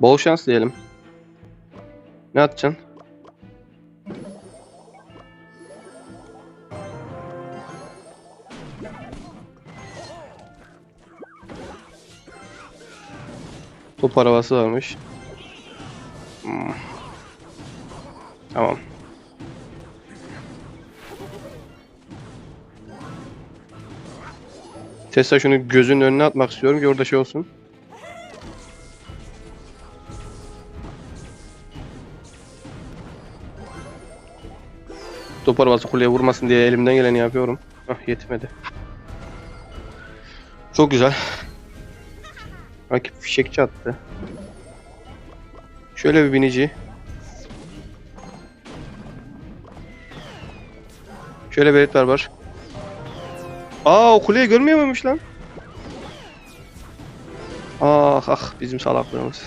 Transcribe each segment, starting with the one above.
Bol şans diyelim. Ne atacaksın? Top arabası varmış. Hmm. Tamam. Tesla şunu gözünün önüne atmak istiyorum ki orada şey olsun. Top arabası kuleye vurmasın diye elimden geleni yapıyorum. Hah yetmedi. Çok güzel. Rakip fişekçi attı. Şöyle bir binici. Şöyle bir etler var. Aa o kuleyi görmüyor muymuş lan? Ah ah bizim salaklığımız.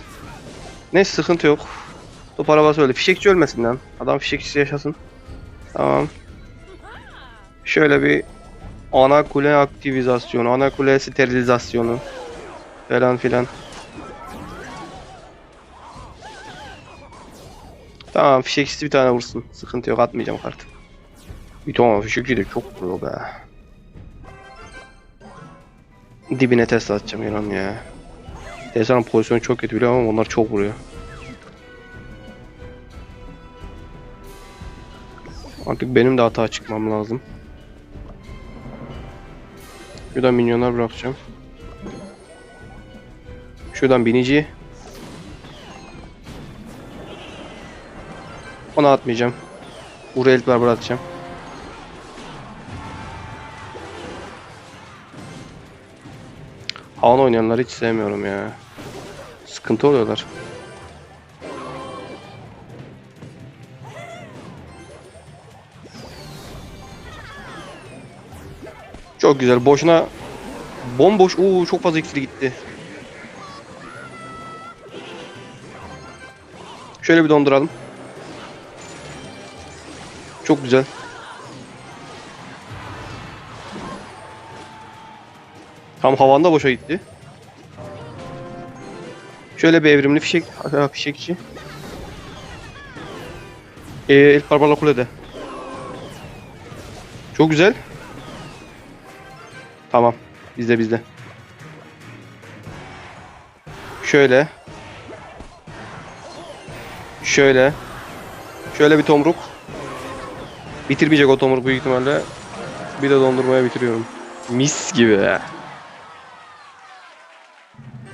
Neyse sıkıntı yok. Top arabası öyle. Fişekçi ölmesin lan. Adam fişekçisi yaşasın. Tamam. Şöyle bir ana kule aktivizasyonu, ana kule sterilizasyonu falan filan. Tamam fişekçisi bir tane vursun. Sıkıntı yok atmayacağım kartı. Bir tane fişekçi de çok vuruyor be. Dibine Tesla atacağım inan ya. Tesla'nın pozisyonu çok kötü biliyorum ama onlar çok vuruyor. Artık benim de hata çıkmam lazım. Şuradan minyonlar bırakacağım. Şuradan binici. Ona atmayacağım. Buraya elitler bırakacağım. Havan oynayanları hiç sevmiyorum ya. Sıkıntı oluyorlar. Çok güzel. Boşuna bomboş. Oo çok fazla iksiri gitti. Şöyle bir donduralım. Çok güzel. Tam havanda boşa gitti. Şöyle bir evrimli fişek, ha, fişekçi. Ee, el parmağı kulede. Çok güzel. Tamam. Bizde bizde. Şöyle. Şöyle. Şöyle bir tomruk. Bitirmeyecek o tomruk büyük ihtimalle. Bir de dondurmaya bitiriyorum. Mis gibi.